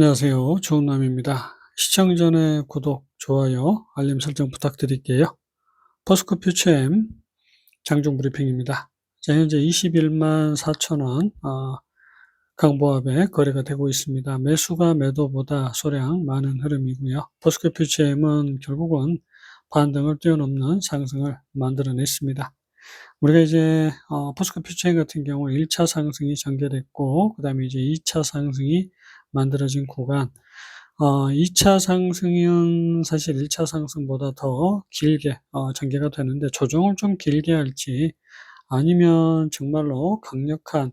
안녕하세요. 좋은남입니다. 시청 전에 구독, 좋아요, 알림 설정 부탁드릴게요. 포스코 퓨처엠 장중 브리핑입니다. 자, 현재 21만 4천원 어, 강보합에 거래가 되고 있습니다. 매수가 매도보다 소량 많은 흐름이고요. 포스코 퓨처엠은 결국은 반등을 뛰어넘는 상승을 만들어냈습니다. 우리가 이제 어, 포스코 퓨처엠 같은 경우 1차 상승이 전개됐고 그 다음에 이제 2차 상승이 만들어진 구간 어, 2차 상승은 사실 1차 상승보다 더 길게 어, 전개가 되는데 조정을 좀 길게 할지 아니면 정말로 강력한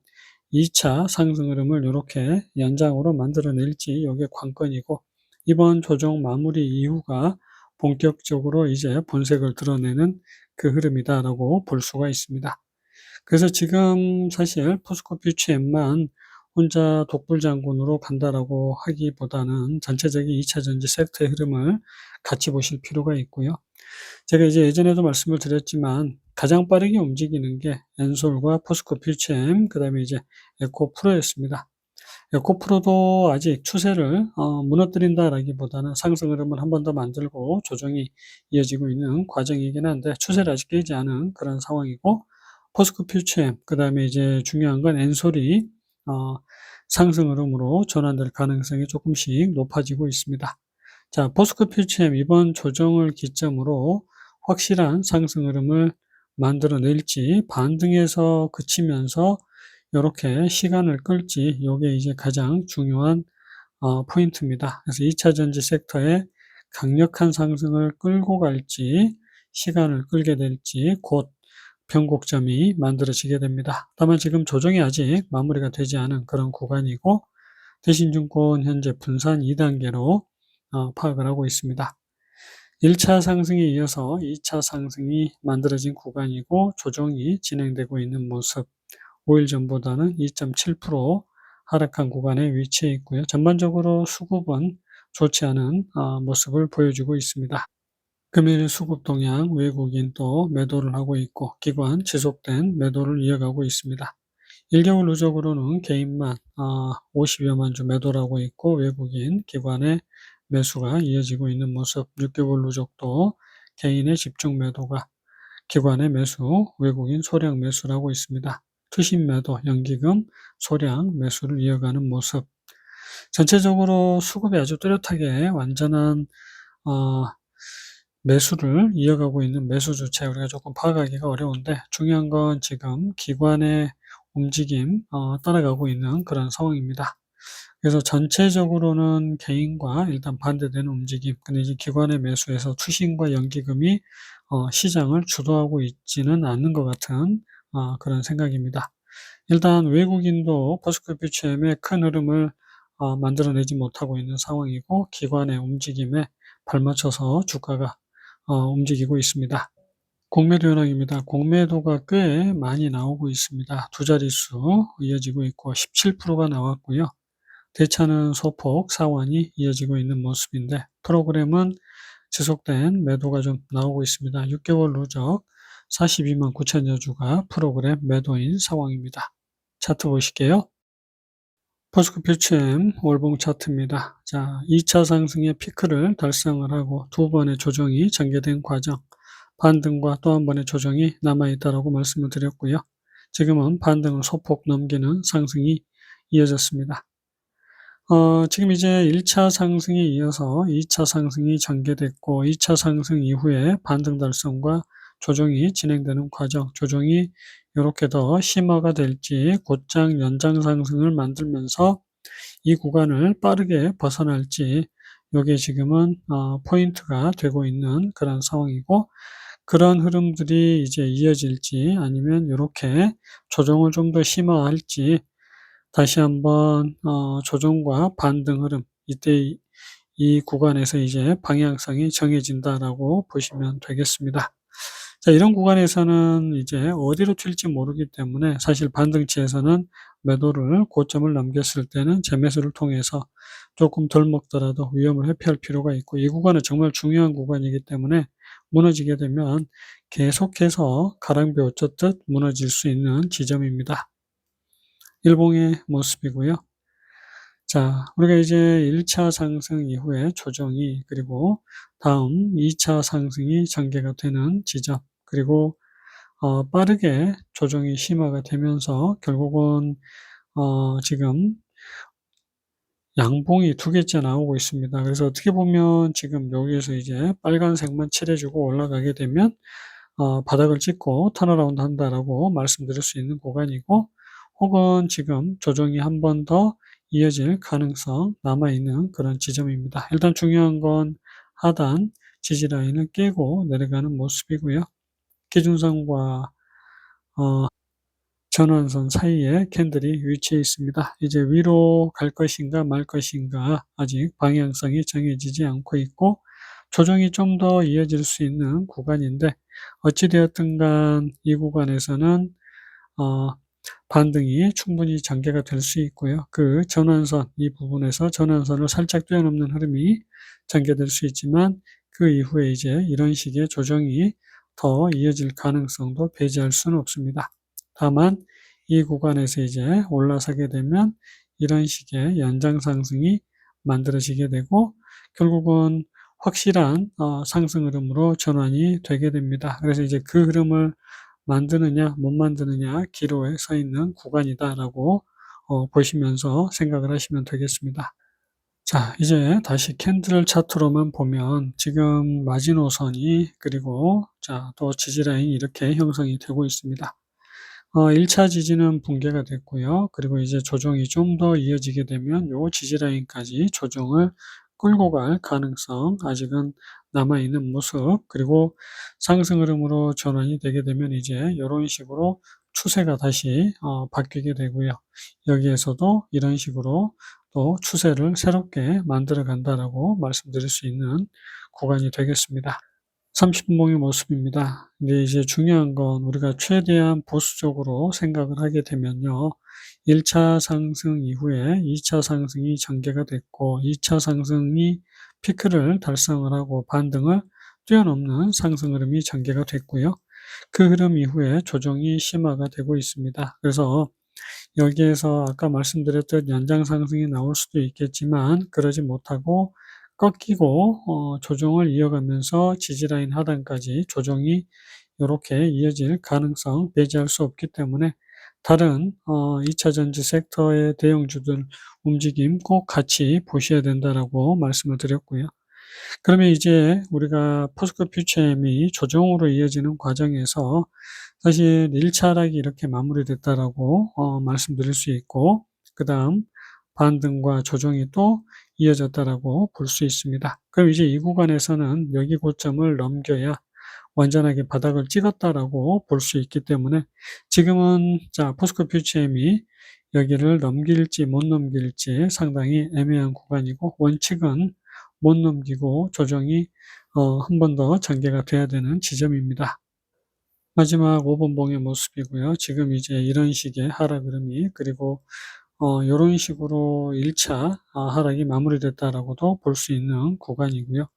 2차 상승 흐름을 이렇게 연장으로 만들어낼지 이게 관건이고 이번 조정 마무리 이후가 본격적으로 이제 본색을 드러내는 그 흐름이다라고 볼 수가 있습니다. 그래서 지금 사실 포스코 퓨처엠만 혼자 독불장군으로 간다라고 하기보다는 전체적인 2차 전지 섹터의 흐름을 같이 보실 필요가 있고요. 제가 이제 예전에도 말씀을 드렸지만 가장 빠르게 움직이는 게 엔솔과 포스코 퓨처엠, 그 다음에 이제 에코 프로였습니다. 에코 프로도 아직 추세를 어, 무너뜨린다라기보다는 상승 흐름을 한 번 더 만들고 조정이 이어지고 있는 과정이긴 한데 추세를 아직 깨지 않은 그런 상황이고 포스코 퓨처엠, 그 다음에 이제 중요한 건 엔솔이 어, 상승 흐름으로 전환될 가능성이 조금씩 높아지고 있습니다. 자, 포스코 퓨처엠 이번 조정을 기점으로 확실한 상승 흐름을 만들어낼지 반등에서 그치면서 이렇게 시간을 끌지 이게 이제 가장 중요한 어, 포인트입니다. 그래서 2차 전지 섹터의 강력한 상승을 끌고 갈지 시간을 끌게 될지 곧 변곡점이 만들어지게 됩니다. 다만 지금 조정이 아직 마무리가 되지 않은 그런 구간이고 대신증권 현재 분산 2단계로 어, 파악을 하고 있습니다. 1차 상승에 이어서 2차 상승이 만들어진 구간이고 조정이 진행되고 있는 모습 5일 전보다는 2.7% 하락한 구간에 위치해 있고요. 전반적으로 수급은 좋지 않은 어, 모습을 보여주고 있습니다. 금일 수급 동향 외국인 또 매도를 하고 있고 기관 지속된 매도를 이어가고 있습니다. 1개월 누적으로는 개인만 50여만 아, 주 매도를 하고 있고 외국인 기관의 매수가 이어지고 있는 모습 6개월 누적도 개인의 집중 매도가 기관의 매수, 외국인 소량 매수를 하고 있습니다. 투신 매도, 연기금, 소량 매수를 이어가는 모습 전체적으로 수급이 아주 뚜렷하게 완전한 어, 매수를 이어가고 있는 매수 주체 우리가 조금 파악하기가 어려운데 중요한 건 지금 기관의 움직임 어, 따라가고 있는 그런 상황입니다. 그래서 전체적으로는 개인과 일단 반대되는 움직임, 근데 이제 기관의 매수에서 투신과 연기금이 어, 시장을 주도하고 있지는 않는 것 같은 어, 그런 생각입니다. 일단 외국인도 포스코 퓨처엠의 큰 흐름을 어, 만들어내지 못하고 있는 상황이고 기관의 움직임에 발맞춰서 주가가 어, 움직이고 있습니다. 공매도 현황입니다. 공매도가 꽤 많이 나오고 있습니다. 두 자릿수 이어지고 있고 17%가 나왔고요. 대차는 소폭 상환이 이어지고 있는 모습인데 프로그램은 지속된 매도가 좀 나오고 있습니다. 6개월 누적 42만 9천여 주가 프로그램 매도인 상황입니다. 차트 보실게요. 포스코 퓨처엠 월봉 차트입니다. 자, 2차 상승의 피크를 달성을 하고 두 번의 조정이 전개된 과정, 반등과 또 한 번의 조정이 남아있다라고 말씀을 드렸고요. 지금은 반등을 소폭 넘기는 상승이 이어졌습니다. 어, 지금 이제 1차 상승에 이어서 2차 상승이 전개됐고 2차 상승 이후에 반등 달성과 조정이 진행되는 과정, 조정이 이렇게 더 심화가 될지 곧장 연장 상승을 만들면서 이 구간을 빠르게 벗어날지 이게 지금은 어, 포인트가 되고 있는 그런 상황이고 그런 흐름들이 이제 이어질지 아니면 이렇게 조정을 좀 더 심화할지 다시 한번 어, 조정과 반등 흐름 이때 이 구간에서 이제 방향성이 정해진다라고 보시면 되겠습니다. 자, 이런 구간에서는 이제 어디로 튈지 모르기 때문에 사실 반등치에서는 매도를 고점을 넘겼을 때는 재매수를 통해서 조금 덜 먹더라도 위험을 회피할 필요가 있고 이 구간은 정말 중요한 구간이기 때문에 무너지게 되면 계속해서 가랑비 어쩌듯 무너질 수 있는 지점입니다. 일봉의 모습이고요. 자, 우리가 이제 1차 상승 이후에 조정이 그리고 다음 2차 상승이 전개가 되는 지점 그리고 어, 빠르게 조정이 심화가 되면서 결국은 어, 지금 양봉이 두 개째 나오고 있습니다. 그래서 어떻게 보면 지금 여기에서 이제 빨간색만 칠해주고 올라가게 되면 어, 바닥을 찍고 턴어라운드 한다라고 말씀드릴 수 있는 구간이고 혹은 지금 조정이 한 번 더 이어질 가능성 남아있는 그런 지점입니다. 일단 중요한 건 하단 지지라인을 깨고 내려가는 모습이고요. 기준선과 어, 전환선 사이에 캔들이 위치해 있습니다. 이제 위로 갈 것인가 말 것인가 아직 방향성이 정해지지 않고 있고 조정이 좀 더 이어질 수 있는 구간인데 어찌되었든 간 이 구간에서는 어, 반등이 충분히 전개가 될 수 있고요. 그 전환선 이 부분에서 전환선을 살짝 뛰어넘는 흐름이 전개될 수 있지만 그 이후에 이제 이런 식의 조정이 더 이어질 가능성도 배제할 수는 없습니다. 다만 이 구간에서 이제 올라서게 되면 이런 식의 연장 상승이 만들어지게 되고 결국은 확실한 어, 상승 흐름으로 전환이 되게 됩니다. 그래서 이제 그 흐름을 만드느냐 못 만드느냐 기로에 서 있는 구간이다라고 어, 보시면서 생각을 하시면 되겠습니다. 자 이제 다시 캔들 차트로만 보면 지금 마지노선이 그리고 자또 지지라인이 이렇게 형성이 되고 있습니다. 어, 1차 지지는 붕괴가 됐고요. 그리고 이제 조정이 좀 더 이어지게 되면 요 지지라인까지 조정을 끌고 갈 가능성 아직은 남아있는 모습 그리고 상승 흐름으로 전환이 되게 되면 이제 이런 식으로 추세가 다시 어, 바뀌게 되고요. 여기에서도 이런 식으로 또 추세를 새롭게 만들어 간다라고 말씀드릴 수 있는 구간이 되겠습니다. 30분봉의 모습입니다. 근데 이제 중요한 건 우리가 최대한 보수적으로 생각을 하게 되면요. 1차 상승 이후에 2차 상승이 전개가 됐고 2차 상승이 피크를 달성을 하고 반등을 뛰어넘는 상승 흐름이 전개가 됐고요. 그 흐름 이후에 조정이 심화가 되고 있습니다. 그래서 여기에서 아까 말씀드렸던 연장 상승이 나올 수도 있겠지만 그러지 못하고 꺾이고 어, 조정을 이어가면서 지지라인 하단까지 조정이 이렇게 이어질 가능성 배제할 수 없기 때문에 다른 어, 2차 전지 섹터의 대형주들 움직임 꼭 같이 보셔야 된다라고 말씀을 드렸고요. 그러면 이제 우리가 포스코 퓨처엠이 조정으로 이어지는 과정에서 사실 1차 하락이 이렇게 마무리됐다라고 어, 말씀드릴 수 있고 그 다음 반등과 조정이 또 이어졌다라고 볼 수 있습니다. 그럼 이제 이 구간에서는 여기 고점을 넘겨야 완전하게 바닥을 찍었다라고 볼 수 있기 때문에 지금은 자 포스코 퓨처엠이 여기를 넘길지 못 넘길지 상당히 애매한 구간이고 원칙은 못 넘기고 조정이 어, 한 번 더 전개가 돼야 되는 지점입니다. 마지막 5번봉의 모습이고요. 지금 이제 이런 식의 하락 흐름이 그리고 어, 이런 식으로 1차 아, 하락이 마무리됐다라고도 볼 수 있는 구간이고요.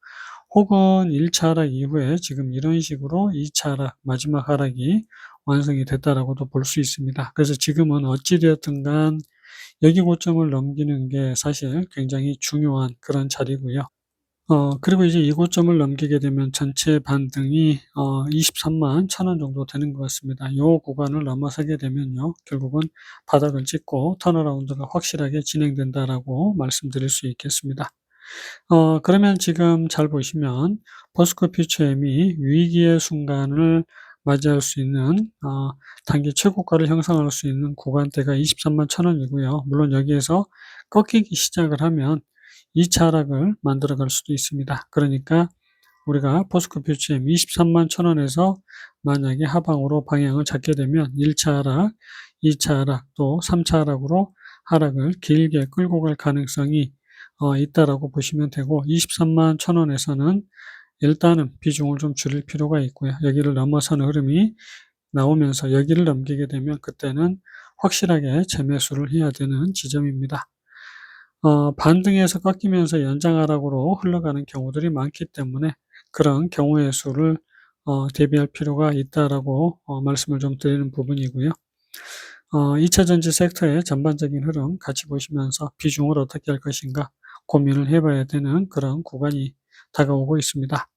혹은 1차 하락 이후에 지금 이런 식으로 2차 하락, 마지막 하락이 완성이 됐다라고도 볼 수 있습니다. 그래서 지금은 어찌되었든 간 여기 고점을 넘기는 게 사실 굉장히 중요한 그런 자리고요. 어, 그리고 이제 이 고점을 넘기게 되면 전체 반등이 어, 23만 1천원 정도 되는 것 같습니다. 이 구간을 넘어서게 되면요. 결국은 바닥을 찍고 턴어라운드가 확실하게 진행된다라고 말씀드릴 수 있겠습니다. 어, 그러면 지금 잘 보시면 버스코 퓨처엠이 위기의 순간을 맞이할 수 있는 어, 단기 최고가를 형성할 수 있는 구간대가 23만 1천원이고요. 물론 여기에서 꺾이기 시작을 하면 2차 하락을 만들어 갈 수도 있습니다. 그러니까 우리가 포스코 퓨처엠 23만 1천원에서 만약에 하방으로 방향을 잡게 되면 1차 하락, 2차 하락, 또 3차 하락으로 하락을 길게 끌고 갈 가능성이 어, 있다라고 보시면 되고 23만 1천원에서는 일단은 비중을 좀 줄일 필요가 있고요. 여기를 넘어서는 흐름이 나오면서 여기를 넘기게 되면 그때는 확실하게 재매수를 해야 되는 지점입니다. 어, 반등해서 꺾이면서 연장 하락으로 흘러가는 경우들이 많기 때문에 그런 경우의 수를 어, 대비할 필요가 있다라고 어, 말씀을 좀 드리는 부분이고요. 어, 2차 전지 섹터의 전반적인 흐름 같이 보시면서 비중을 어떻게 할 것인가 고민을 해봐야 되는 그런 구간이 다가오고 있습니다.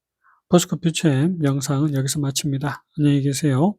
포스코 퓨처엠 영상은 여기서 마칩니다. 안녕히 계세요.